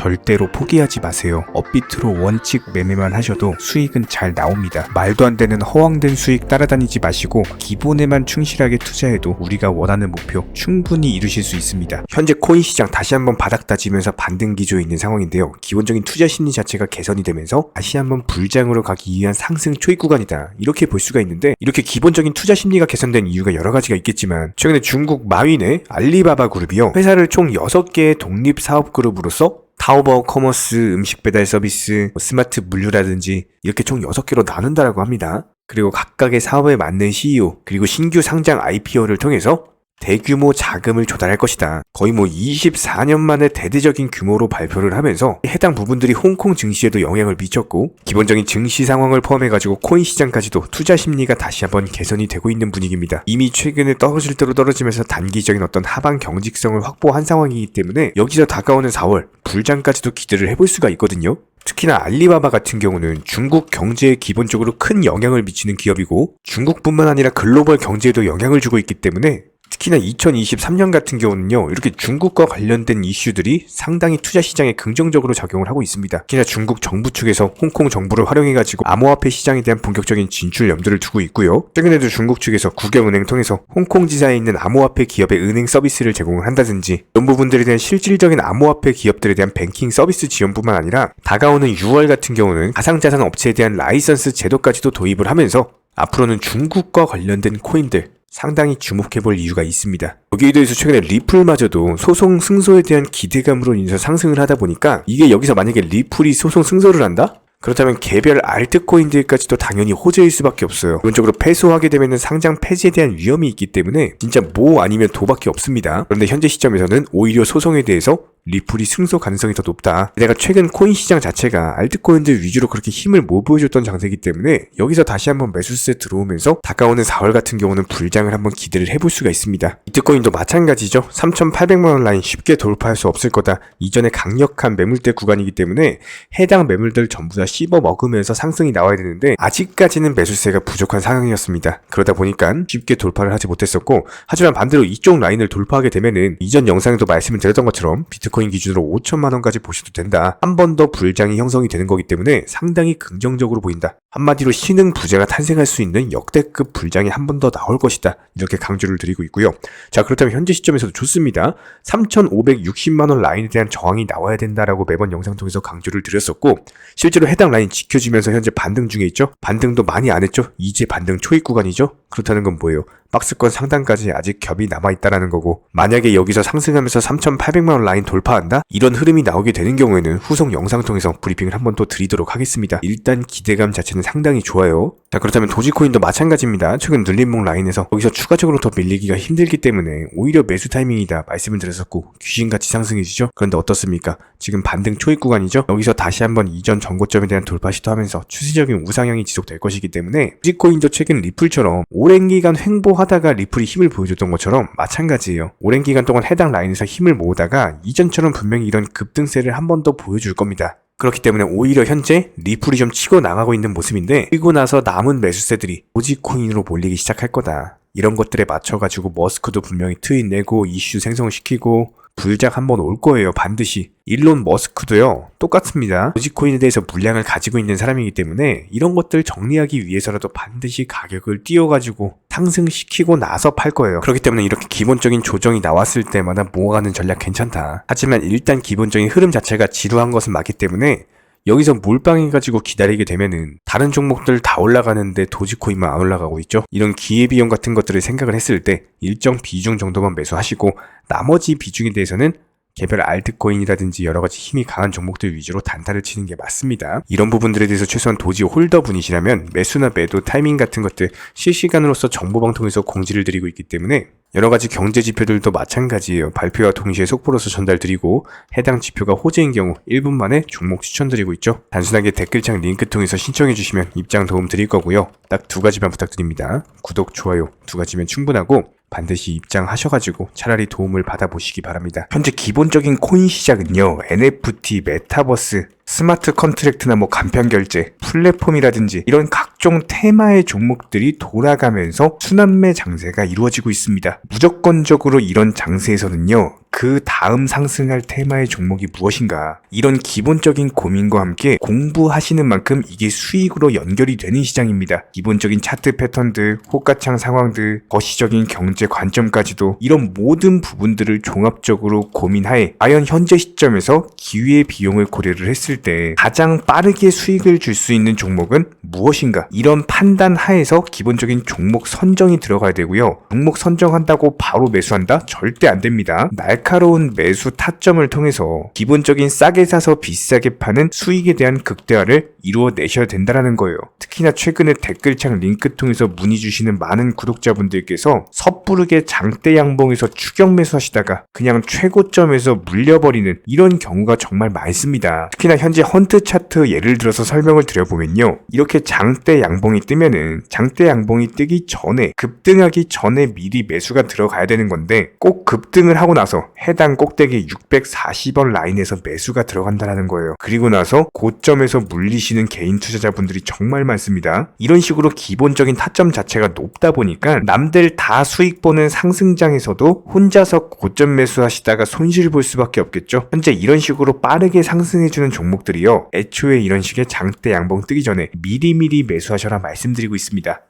절대로 포기하지 마세요. 업비트로 원칙 매매만 하셔도 수익은 잘 나옵니다. 말도 안 되는 허황된 수익 따라다니지 마시고 기본에만 충실하게 투자해도 우리가 원하는 목표 충분히 이루실 수 있습니다. 현재 코인 시장 다시 한번 바닥 다지면서 반등 기조에 있는 상황인데요. 기본적인 투자 심리 자체가 개선이 되면서 다시 한번 불장으로 가기 위한 상승 초입 구간이다. 이렇게 볼 수가 있는데 이렇게 기본적인 투자 심리가 개선된 이유가 여러 가지가 있겠지만 최근에 중국 마윈의 알리바바 그룹이요. 회사를 총 6개의 독립 사업 그룹으로서 타오바오 커머스, 음식 배달 서비스, 뭐 스마트 물류라든지 이렇게 총 6개로 나눈다라고 합니다. 그리고 각각의 사업에 맞는 CEO, 그리고 신규 상장 IPO를 통해서 대규모 자금을 조달할 것이다. 거의 뭐 24년 만에 대대적인 규모로 발표를 하면서 해당 부분들이 홍콩 증시에도 영향을 미쳤고 기본적인 증시 상황을 포함해가지고 코인 시장까지도 투자 심리가 다시 한번 개선이 되고 있는 분위기입니다. 이미 최근에 떨어질 대로 떨어지면서 단기적인 어떤 하방 경직성을 확보한 상황이기 때문에 여기서 다가오는 4월 불장까지도 기대를 해볼 수가 있거든요. 특히나 알리바바 같은 경우는 중국 경제에 기본적으로 큰 영향을 미치는 기업이고 중국뿐만 아니라 글로벌 경제에도 영향을 주고 있기 때문에 특히나 2023년 같은 경우는요, 이렇게 중국과 관련된 이슈들이 상당히 투자 시장에 긍정적으로 작용을 하고 있습니다. 특히나 중국 정부 측에서 홍콩 정부를 활용해가지고 암호화폐 시장에 대한 본격적인 진출 염두를 두고 있고요. 최근에도 중국 측에서 국영은행 통해서 홍콩 지사에 있는 암호화폐 기업의 은행 서비스를 제공을 한다든지 이런 부분들에 대한 실질적인 암호화폐 기업들에 대한 뱅킹 서비스 지원뿐만 아니라 다가오는 6월 같은 경우는 가상자산 업체에 대한 라이선스 제도까지도 도입을 하면서 앞으로는 중국과 관련된 코인들 상당히 주목해 볼 이유가 있습니다. 여기에 대해서 최근에 리플마저도 소송 승소에 대한 기대감으로 인해서 상승을 하다 보니까 이게 여기서 만약에 리플이 소송 승소를 한다? 그렇다면 개별 알트코인들까지도 당연히 호재일 수밖에 없어요. 기본적으로 패소하게 되면 상장 폐지에 대한 위험이 있기 때문에 진짜 뭐 아니면 도밖에 없습니다. 그런데 현재 시점에서는 오히려 소송에 대해서 리플이 승소 가능성이 더 높다. 내가 최근 코인 시장 자체가 알트코인들 위주로 그렇게 힘을 못 보여줬던 장세기 때문에 여기서 다시 한번 매수세 들어오면서 다가오는 4월 같은 경우는 불장을 한번 기대를 해볼 수가 있습니다. 비트코인도 마찬가지죠. 3,800만원 라인 쉽게 돌파할 수 없을 거다. 이전에 강력한 매물대 구간이기 때문에 해당 매물들 전부 다 씹어 먹으면서 상승이 나와야 되는데 아직까지는 매수세가 부족한 상황이었습니다. 그러다 보니까 쉽게 돌파를 하지 못했었고 하지만 반대로 이쪽 라인을 돌파하게 되면은 이전 영상에도 말씀을 드렸던 것처럼 비트 코인 기준으로 5천만 원까지 보셔도 된다. 한 번 더 불장이 형성이 되는 거기 때문에 상당히 긍정적으로 보인다. 한마디로 신흥 부재가 탄생할 수 있는 역대급 불장이 한 번 더 나올 것이다. 이렇게 강조를 드리고 있고요. 자, 그렇다면 현재 시점에서도 좋습니다. 3,560만 원 라인에 대한 저항이 나와야 된다라고 매번 영상 통해서 강조를 드렸었고 실제로 해당 라인 지켜지면서 현재 반등 중에 있죠. 반등도 많이 안 했죠. 이제 반등 초입 구간이죠. 그렇다는 건 뭐예요? 박스권 상단까지 아직 겹이 남아있다라는 거고 만약에 여기서 상승하면서 3,800만원 라인 돌파한다? 이런 흐름이 나오게 되는 경우에는 후속 영상 통해서 브리핑을 한번더 드리도록 하겠습니다. 일단 기대감 자체는 상당히 좋아요. 자 그렇다면 도지코인도 마찬가지입니다. 최근 눌림목 라인에서 여기서 추가적으로 더 밀리기가 힘들기 때문에 오히려 매수 타이밍이다 말씀을 드렸었고 귀신같이 상승이시죠? 그런데 어떻습니까? 지금 반등 초입 구간이죠? 여기서 다시 한번 이전 전고점에 대한 돌파 시도하면서 추세적인 우상향이 지속될 것이기 때문에 도지코인도 최근 리플처럼 오랜 기간 횡보 하다가 리플이 힘을 보여줬던 것처럼 마찬가지예요. 오랜 기간 동안 해당 라인에서 힘을 모으다가 이전처럼 분명히 이런 급등세를 한 번 더 보여줄 겁니다. 그렇기 때문에 오히려 현재 리플이 좀 치고 나가고 있는 모습인데 그리고 나서 남은 매수세들이 도지코인으로 몰리기 시작할 거다. 이런 것들에 맞춰가지고 머스크도 분명히 트윗 내고 이슈 생성시키고 불작 한번 올 거예요 반드시 일론 머스크도요 똑같습니다 도지코인에 대해서 물량을 가지고 있는 사람이기 때문에 이런 것들 정리하기 위해서라도 반드시 가격을 띄워가지고 상승시키고 나서 팔 거예요 그렇기 때문에 이렇게 기본적인 조정이 나왔을 때마다 모아가는 전략 괜찮다 하지만 일단 기본적인 흐름 자체가 지루한 것은 맞기 때문에 여기서 몰빵해가지고 기다리게 되면은 다른 종목들 다 올라가는데 도지코인만 안 올라가고 있죠. 이런 기회비용 같은 것들을 생각을 했을 때 일정 비중 정도만 매수하시고 나머지 비중에 대해서는 개별 알트코인이라든지 여러 가지 힘이 강한 종목들 위주로 단타를 치는 게 맞습니다. 이런 부분들에 대해서 최소한 도지 홀더 분이시라면 매수나 매도 타이밍 같은 것들 실시간으로서 정보방 통해서 공지를 드리고 있기 때문에 여러 가지 경제 지표들도 마찬가지예요. 발표와 동시에 속보로서 전달드리고 해당 지표가 호재인 경우 1분 만에 종목 추천드리고 있죠. 단순하게 댓글창 링크 통해서 신청해 주시면 입장 도움 드릴 거고요. 딱 두 가지만 부탁드립니다. 구독, 좋아요 두 가지면 충분하고 반드시 입장하셔가지고 차라리 도움을 받아보시기 바랍니다. 현재 기본적인 코인 시장은요, NFT, 메타버스, 스마트 컨트랙트나 뭐 간편 결제, 플랫폼이라든지 이런 각종 테마의 종목들이 돌아가면서 순환매 장세가 이루어지고 있습니다. 무조건적으로 이런 장세에서는요. 그 다음 상승할 테마의 종목이 무엇인가? 이런 기본적인 고민과 함께 공부하시는 만큼 이게 수익으로 연결이 되는 시장입니다. 기본적인 차트 패턴들, 호가창 상황들, 거시적인 경제 관점까지도 이런 모든 부분들을 종합적으로 고민하에 과연 현재 시점에서 기회의 비용을 고려를 했을 때 가장 빠르게 수익을 줄 수 있는 종목은 무엇인가? 이런 판단 하에서 기본적인 종목 선정이 들어가야 되고요. 종목 선정한다고 바로 매수한다? 절대 안 됩니다. 날카로운 매수 타점을 통해서 기본적인 싸게 사서 비싸게 파는 수익에 대한 극대화를 이루어내셔야 된다는 거예요. 특히나 최근에 댓글창 링크 통해서 문의 주시는 많은 구독자분들께서 섣부르게 장대 양봉에서 추격 매수하시다가 그냥 최고점에서 물려버리는 이런 경우가 정말 많습니다. 특히나 현재 헌트 차트 예를 들어서 설명을 드려보면요. 이렇게 장대 양봉이 뜨면은 장대 양봉이 뜨기 전에 급등하기 전에 미리 매수가 들어가야 되는 건데 꼭 급등을 하고 나서 해당 꼭대기 640원 라인에서 매수가 들어간다는 거예요. 그리고 나서 고점에서 물리시는 개인 투자자분들이 정말 많습니다. 이런 식으로 기본적인 타점 자체가 높다 보니까 남들 다 수익 보는 상승장에서도 혼자서 고점 매수하시다가 손실 볼 수밖에 없겠죠. 현재 이런 식으로 빠르게 상승해주는 종목들이요. 애초에 이런 식의 장대 양봉 뜨기 전에 미리미리 매수하셔라 말씀드리고 있습니다.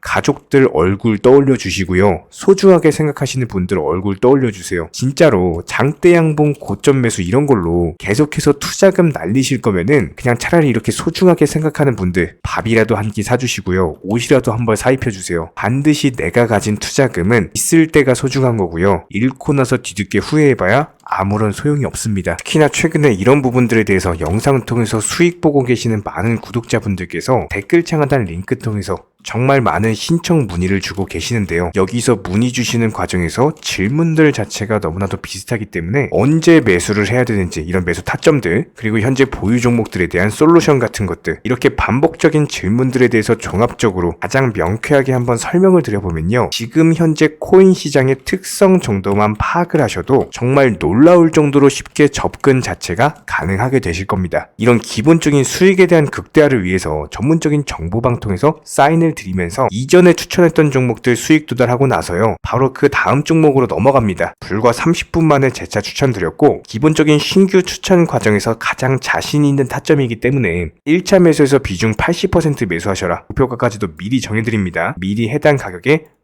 가족들 얼굴 떠올려 주시고요. 소중하게 생각하시는 분들 얼굴 떠올려 주세요. 진짜로 장대 양봉 고점 매수 이런 걸로 계속해서 투자금 날리실 거면은 그냥 차라리 이렇게 소중하게 생각하는 분들 밥이라도 한 끼 사주시고요. 옷이라도 한 벌 사입혀 주세요. 반드시 내가 가진 투자금은 있을 때가 소중한 거고요. 잃고 나서 뒤늦게 후회해봐야 아무런 소용이 없습니다. 특히나 최근에 이런 부분들에 대해서 영상을 통해서 수익 보고 계시는 많은 구독자분들께서 댓글창 하단 링크 통해서 정말 많은 신청 문의를 주고 계시는데요. 여기서 문의 주시는 과정에서 질문들 자체가 너무나도 비슷하기 때문에 언제 매수를 해야 되는지 이런 매수 타점들 그리고 현재 보유 종목들에 대한 솔루션 같은 것들 이렇게 반복적인 질문들에 대해서 종합적으로 가장 명쾌하게 한번 설명을 드려보면요. 지금 현재 코인 시장의 특성 정도만 파악을 하셔도 정말 놀라울 정도로 쉽게 접근 자체가 가능하게 되실 겁니다. 이런 기본적인 수익에 대한 극대화를 위해서 전문적인 정보 방 통해서 사인을 드리면서 이전에 추천했던 종목들 수익 도달하고 나서요. 바로 그 다음 종목으로 넘어갑니다. 불과 30분 만에 재차 추천드렸고 기본적인 신규 추천 과정에서 가장 자신 있는 타점이기 때문에 1차 매수에서 비중 80% 매수하셔라. 목표가까지도 미리 정해드립니다. 미리 해당 가격에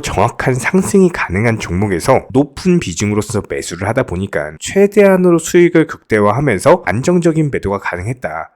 정확한 상승이 가능한 종목에서 높은 비중으로서 매수를 하다 보니까 최대한으로 수익을 극대화하면서 안정적인 매도가 가능했다.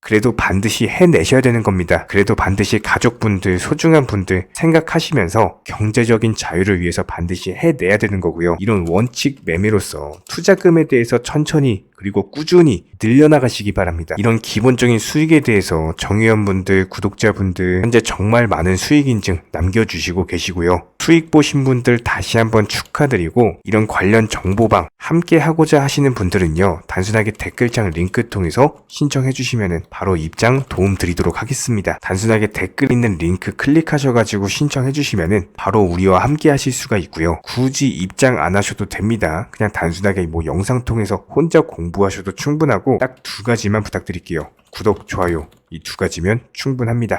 그래도 반드시 해내셔야 되는 겁니다. 그래도 반드시 가족분들, 소중한 분들 생각하시면서 경제적인 자유를 위해서 반드시 해내야 되는 거고요. 이런 원칙 매매로서 투자금에 대해서 천천히 그리고 꾸준히 늘려나가시기 바랍니다. 이런 기본적인 수익에 대해서 정의원분들, 구독자분들 현재 정말 많은 수익 인증 남겨주시고 계시고요. 수익 보신 분들 다시 한번 축하드리고 이런 관련 정보방 함께 하고자 하시는 분들은요. 단순하게 댓글창 링크 통해서 신청해 주시면 바로 입장 도움 드리도록 하겠습니다. 단순하게 댓글 있는 링크 클릭하셔가지고 신청해 주시면 바로 우리와 함께 하실 수가 있고요. 굳이 입장 안 하셔도 됩니다. 그냥 단순하게 뭐 영상 통해서 혼자 공부하셔도 충분하고 딱 두 가지만 부탁드릴게요. 구독, 좋아요 이 두 가지면 충분합니다.